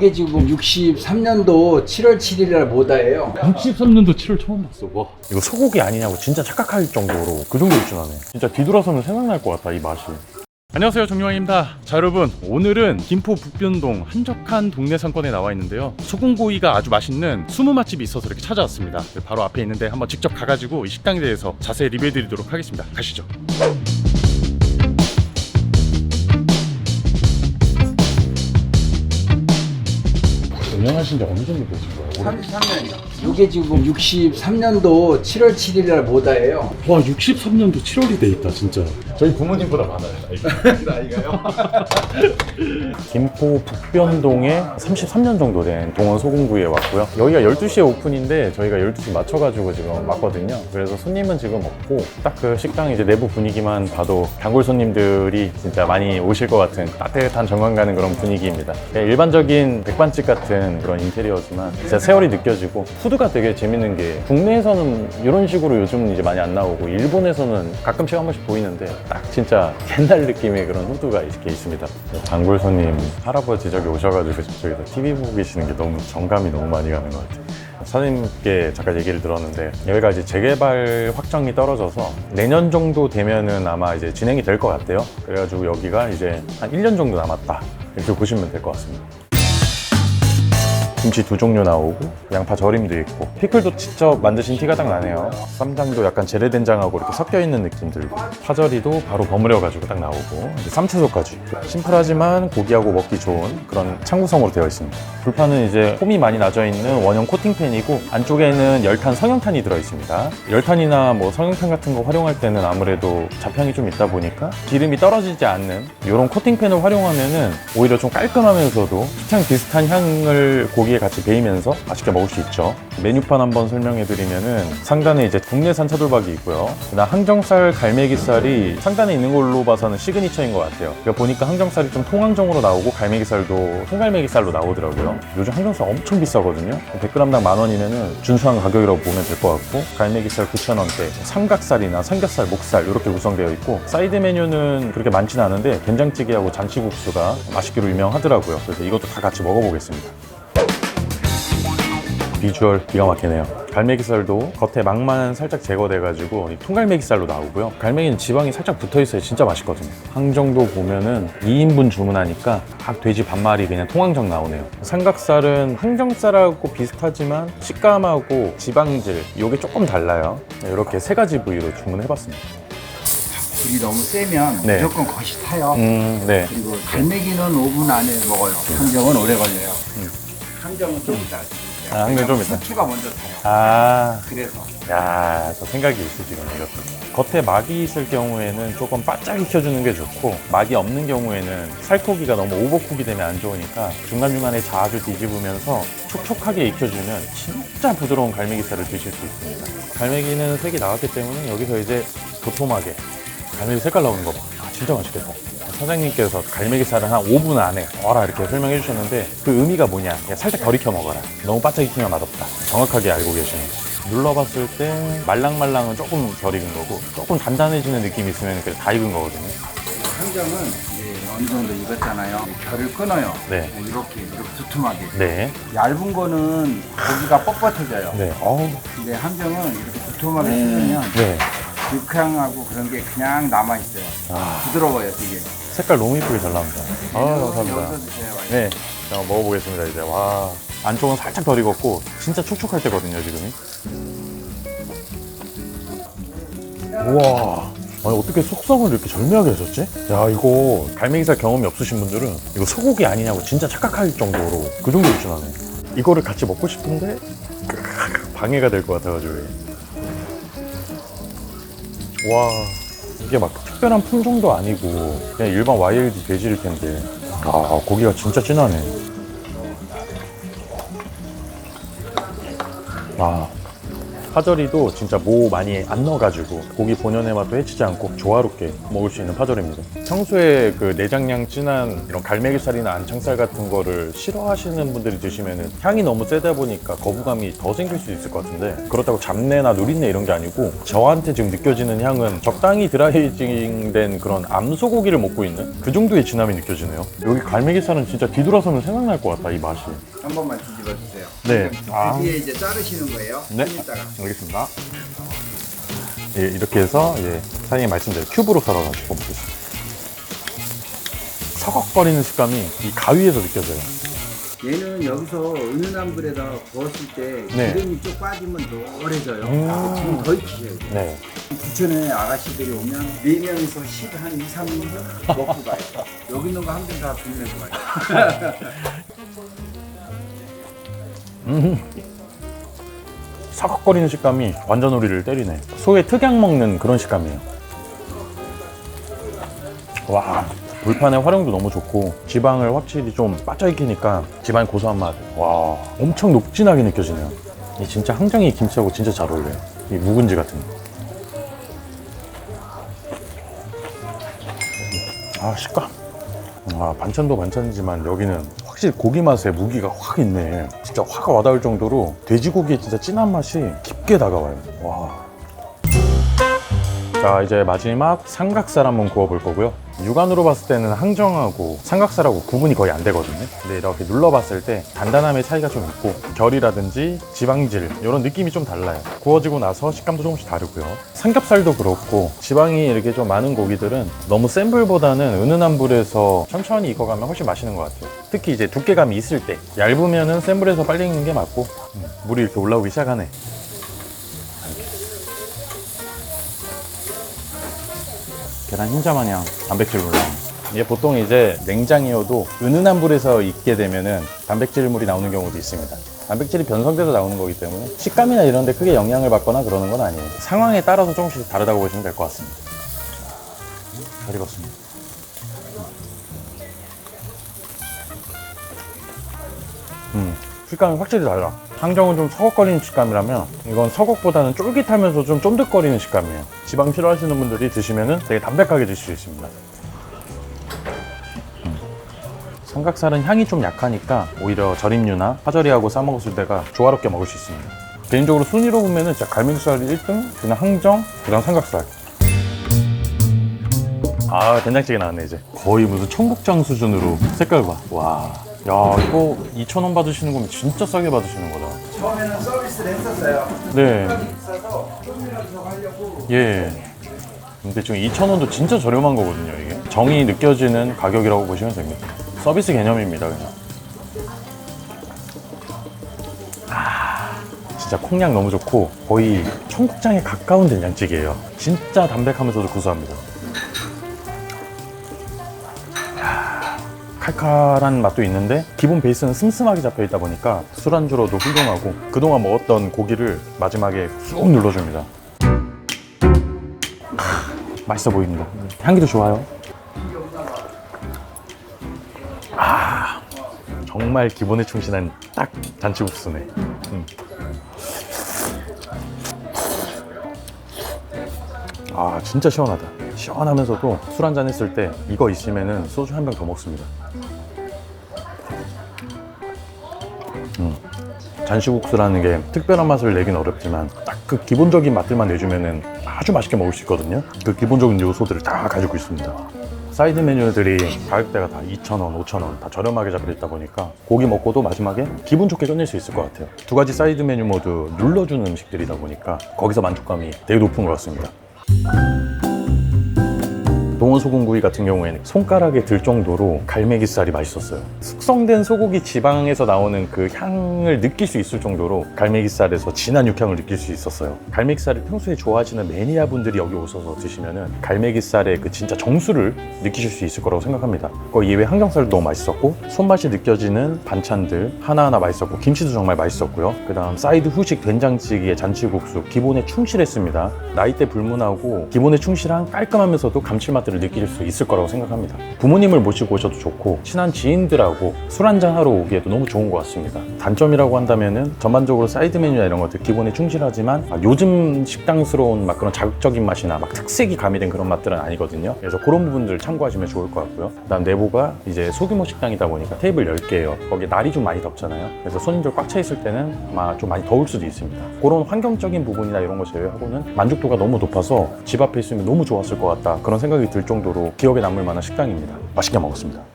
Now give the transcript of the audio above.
요게 지금 63년도 7월 7일 날 모다예요. 63년도 7월 처음 봤어. 와. 이거 소고기 아니냐고 진짜 착각할 정도로 그 정도로 진하네. 진짜 뒤돌아서면 생각날 것 같다 이 맛이. 안녕하세요 정용환입니다 자 여러분 오늘은 김포 북변동 한적한 동네 상권에 나와 있는데요 소금구이가 아주 맛있는 20맛집이 있어서 이렇게 찾아왔습니다 바로 앞에 있는데 한번 직접 가가지고 이 식당에 대해서 자세히 리뷰해 드리도록 하겠습니다 가시죠 운영하신 지 어느 정도 되신 거예요? 33년이요. 요게 지금 63년도 7월 7일 날 모다예요. 와 63년도 7월이 돼 있다 진짜 저희 부모님보다 많아요. 나이가요? 김포 북변동에 33년 정도 된 동원 소금구이에 왔고요. 여기가 12시에 오픈인데 저희가 12시 맞춰가지고 지금 왔거든요. 그래서 손님은 지금 없고 딱 그 식당 이제 내부 분위기만 봐도 단골 손님들이 진짜 많이 오실 것 같은 따뜻한 정감 가는 그런 분위기입니다. 그냥 일반적인 백반집 같은 그런 인테리어지만 진짜 세월이 느껴지고 푸 드가 되게 재밌는 게 국내에서는 이런 식으로 요즘은 이제 많이 안 나오고 일본에서는 가끔씩 한 번씩 보이는데 딱 진짜 옛날 느낌의 그런 후드가 이렇게 있습니다. 단골 손님 할아버지 저기 오셔가지고 저기서 TV 보고 계시는 게 너무 정감이 너무 많이 가는 것 같아요. 사장님께 잠깐 얘기를 들었는데 여기가 이제 재개발 확정이 떨어져서 내년 정도 되면은 아마 이제 진행이 될 것 같아요. 그래가지고 여기가 이제 한 1년 정도 남았다. 이렇게 보시면 될 것 같습니다. 김치 두 종류 나오고 양파 절임도 있고 피클도 직접 만드신 티가 딱 나네요. 쌈장도 약간 재래된장하고 이렇게 섞여 있는 느낌 들고 파절이도 바로 버무려 가지고 딱 나오고 쌈채소까지. 심플하지만 고기하고 먹기 좋은 그런 창구성으로 되어 있습니다. 불판은 이제 홈이 많이 나져 있는 원형 코팅팬이고 안쪽에는 열탄 성형탄이 들어 있습니다. 열탄이나 뭐 성형탄 같은 거 활용할 때는 아무래도 잡향이 좀 있다 보니까 기름이 떨어지지 않는 이런 코팅팬을 활용하면은 오히려 좀 깔끔하면서도 식향 비슷한 향을 고기 에 같이 배이면서 맛있게 먹을 수 있죠. 메뉴판 한번 설명해 드리면은 상단에 이제 국내산 차돌박이 있고요. 그다음 항정살 갈매기살이 상단에 있는 걸로 봐서는 시그니처인 것 같아요. 그러니까 보니까 항정살이 좀 통항정으로 나오고 갈매기살도 통갈매기살로 나오더라고요. 요즘 항정살 엄청 비싸거든요. 100g당 만 원이면은 준수한 가격이라고 보면 될 것 같고 갈매기살 9,000원대, 삼각살이나 삼겹살, 목살 이렇게 구성되어 있고 사이드 메뉴는 그렇게 많지는 않은데 된장찌개하고 잔치국수가 맛있기로 유명하더라고요. 그래서 이것도 다 같이 먹어보겠습니다. 비주얼 기가 막히네요. 갈매기살도 겉에 막만 살짝 제거돼가지고 이 통갈매기살로 나오고요. 갈매기는 지방이 살짝 붙어있어야 진짜 맛있거든요. 항정도 보면은 2인분 주문하니까 각 돼지 반마리 그냥 통항정 나오네요. 삼각살은 항정살하고 비슷하지만 식감하고 지방질 이게 조금 달라요. 네, 이렇게 세 가지 부위로 주문해봤습니다. 불이 너무 세면 네. 무조건 겉이 타요. 음, 네. 그리고 갈매기는 5분 안에 먹어요. 항정은 오래 걸려요. 항정은 좀 이따. 아, 항정 좀 이따. 수가 먼저 타요. 아, 그래서 야, 저 생각이 있으시군요, 이것도. 겉에 막이 있을 경우에는 조금 바짝 익혀주는 게 좋고, 막이 없는 경우에는 살코기가 너무 오버쿡이 되면 안 좋으니까 중간중간에 자주 뒤집으면서 촉촉하게 익혀주면 진짜 부드러운 갈매기살을 드실 수 있습니다. 갈매기는 색이 나왔기 때문에 여기서 이제 도톰하게 갈매기 색깔 나오는 거 봐. 아, 진짜 맛있겠다. 사장님께서 갈매기살은 한 5분 안에 어라 이렇게 설명해 주셨는데 그 의미가 뭐냐 그냥 살짝 덜 익혀 먹어라 너무 바짝 익히면 맛없다 정확하게 알고 계시네요 눌러봤을 때 말랑말랑은 조금 덜 익은 거고 조금 단단해지는 느낌이 있으면 그게 다 익은 거거든요 항정은 이제 어느 정도 익었잖아요. 결을 끊어요. 네. 이렇게 이렇게 두툼하게. 네, 얇은 거는 고기가 뻣뻣해져요. 네, 어우, 근데 항정은 이렇게 두툼하게 씹으면 네 육향하고 그런 게 그냥 남아 있어요. 아, 부드러워요, 되게. 색깔 너무 이쁘게 잘 나옵니다. 아 감사합니다. 네, 자, 먹어보겠습니다 이제. 와 안쪽은 살짝 덜 익었고 진짜 촉촉할 때거든요 지금이. 우와 아니 어떻게 속성을 이렇게 절묘하게 하셨지? 야 이거 갈매기살 경험이 없으신 분들은 이거 소고기 아니냐고 진짜 착각할 정도로 그 정도로 진하네. 이거를 같이 먹고 싶은데 방해가 될 것 같아가지고. 와 이게 막 특별한 품종도 아니고 그냥 일반 YLD 돼지일 텐데. 아 고기가 진짜 진하네. 아 파절이도 진짜 모 많이 안 넣어가지고 고기 본연의 맛도 해치지 않고 조화롭게 먹을 수 있는 파절입니다. 평소에 그 내장량 진한 이런 갈매기살이나 안창살 같은 거를 싫어하시는 분들이 드시면은 향이 너무 세다 보니까 거부감이 더 생길 수 있을 것 같은데 그렇다고 잡내나 누린내 이런 게 아니고 저한테 지금 느껴지는 향은 적당히 드라이징된 그런 암소고기를 먹고 있는 그 정도의 진함이 느껴지네요. 여기 갈매기살은 진짜 뒤돌아서면 생각날 것 같다 이 맛이. 한 번만 뒤 집어 주세요. 네. 아. 드디어 이제 자르시는 거예요. 네. 좀 이따가. 알겠습니다. 예, 이렇게 해서 예, 사장님 말씀대로 큐브로 썰어가지고 먹겠습니다. 서걱거리는 식감이 이 가위에서 느껴져요. 얘는 여기서 은은한 불에다 구웠을 때 네. 기름이 쭉 빠지면 노래져요. 음. 지금 더 익히셔야 돼요. 네. 부천에 아가씨들이 오면 4명이서 10, 한 2, 3분 먹고 가요. 여기 있는 거 한 병다 빌리고 가요. 서걱거리는 식감이 완전 우리를 때리네. 소의 특약 먹는 그런 식감이에요. 와, 불판의 활용도 너무 좋고 지방을 확실히 좀 빠져있기니까 지방의 고소한 맛. 와, 엄청 녹진하게 느껴지네요. 이 진짜 항정이 김치하고 진짜 잘 어울려요. 이 묵은지 같은 거. 아, 식감. 아, 반찬도 반찬이지만 여기는 확실히 고기 맛에 무기가 확 있네. 진짜 확 와닿을 정도로 돼지고기의 진짜 진한 맛이 깊게 다가와요. 와. 자, 이제 마지막 삼각살 한번 구워볼 거고요. 육안으로 봤을 때는 항정하고 삼각살하고 구분이 거의 안 되거든요. 근데 이렇게 눌러봤을 때 단단함의 차이가 좀 있고 결이라든지 지방질 이런 느낌이 좀 달라요. 구워지고 나서 식감도 조금씩 다르고요. 삼겹살도 그렇고 지방이 이렇게 좀 많은 고기들은 너무 센 불보다는 은은한 불에서 천천히 익어가면 훨씬 맛있는 것 같아요. 특히 이제 두께감이 있을 때 얇으면은 센 불에서 빨리 익는 게 맞고 음, 물이 이렇게 올라오기 시작하네. 계란 흰자 마냥 단백질물 나오는 이게 보통 이제 냉장이어도 은은한 불에서 익게 되면은 단백질물이 나오는 경우도 있습니다. 단백질이 변성돼서 나오는 거기 때문에 식감이나 이런 데 크게 영향을 받거나 그러는 건 아니에요. 상황에 따라서 조금씩 다르다고 보시면 될 것 같습니다. 잘 익었습니다. 음, 식감이 확실히 달라. 항정은 좀 서걱거리는 식감이라면 이건 서걱보다는 쫄깃하면서 좀 쫀득거리는 식감이에요. 지방 싫어하시는 분들이 드시면은 되게 담백하게 드실 수 있습니다. 음. 삼각살은 향이 좀 약하니까 오히려 절임류나 파절이하고 싸 먹었을 때가 조화롭게 먹을 수 있습니다. 개인적으로 순위로 보면은 진짜 갈매기살이 1등, 그다음 항정, 그다음 삼각살. 아 된장찌개 나왔네 이제 거의 무슨 청국장 수준으로 색깔 봐. 와. 야 이거 2,000원 받으시는 거면 진짜 싸게 받으시는 거다. 처음에는 서비스를 했었어요. 네. 있어서 조금이라도 더 하려고 예. 근데 지금 2,000원도 진짜 저렴한 거거든요, 이게. 정이 느껴지는 가격이라고 보시면 됩니다. 서비스 개념입니다, 그냥. 아, 진짜 콩향 너무 좋고 거의 청국장에 가까운 된장찌개예요. 진짜 담백하면서도 구수합니다. 칼칼한 맛도 있는데 기본 베이스는 슴슴하게 잡혀 있다 보니까 술안주로도 훌륭하고 그동안 먹었던 고기를 마지막에 쑥 눌러줍니다. 맛있어 보입니다. 향기도 좋아요. 아, 정말 기본에 충실한 딱 잔치국수네. 음. 아, 진짜 시원하다. 시원하면서도 술 한잔 했을 때 이거 있으면은 소주 한 병 더 먹습니다. 음. 잔치국수라는 게 특별한 맛을 내긴 어렵지만 딱 그 기본적인 맛들만 내주면은 아주 맛있게 먹을 수 있거든요. 그 기본적인 요소들을 다 가지고 있습니다. 사이드 메뉴들이 가격대가 다 2,000원, 5,000원 다 저렴하게 잡혀 있다 보니까 고기 먹고도 마지막에 기분 좋게 끝낼 수 있을 것 같아요. 두 가지 사이드 메뉴 모두 눌러주는 음식들이다 보니까 거기서 만족감이 되게 높은 것 같습니다. 동원 소금구이 같은 경우에는 손가락에 들 정도로 갈매기살이 맛있었어요. 숙성된 소고기 지방에서 나오는 그 향을 느낄 수 있을 정도로 갈매기살에서 진한 육향을 느낄 수 있었어요. 갈매기살을 평소에 좋아하시는 매니아 분들이 여기 오셔서 드시면은 갈매기살의 그 진짜 정수를 느끼실 수 있을 거라고 생각합니다. 그 이외에 항정살도 너무 맛있었고 손맛이 느껴지는 반찬들 하나하나 맛있었고 김치도 정말 맛있었고요. 그다음 사이드 후식 된장찌개 잔치국수 기본에 충실했습니다. 나이대 불문하고 기본에 충실한 깔끔하면서도 감칠맛 들을 느낄 수 있을 거라고 생각합니다. 부모님을 모시고 오셔도 좋고 친한 지인들하고 술 한잔 하러 오기에도 너무 좋은 것 같습니다. 단점이라고 한다면은 전반적으로 사이드 메뉴나 이런 것들 기본에 충실하지만 아, 요즘 식당스러운 막 그런 자극적인 맛이나 막 특색이 가미된 그런 맛들은 아니거든요. 그래서 그런 부분들 참고하시면 좋을 것 같고요. 그다음 내부가 이제 소규모 식당이다 보니까 테이블 10개예요. 거기에 날이 좀 많이 덥잖아요. 그래서 손님들 꽉 차 있을 때는 아마 좀 많이 더울 수도 있습니다. 그런 환경적인 부분이나 이런 거 제외하고는 만족도가 너무 높아서 집 앞에 있으면 너무 좋았을 것 같다. 그런 생각이 들 정도로 기억에 남을 만한 식당입니다. 맛있게 먹었습니다.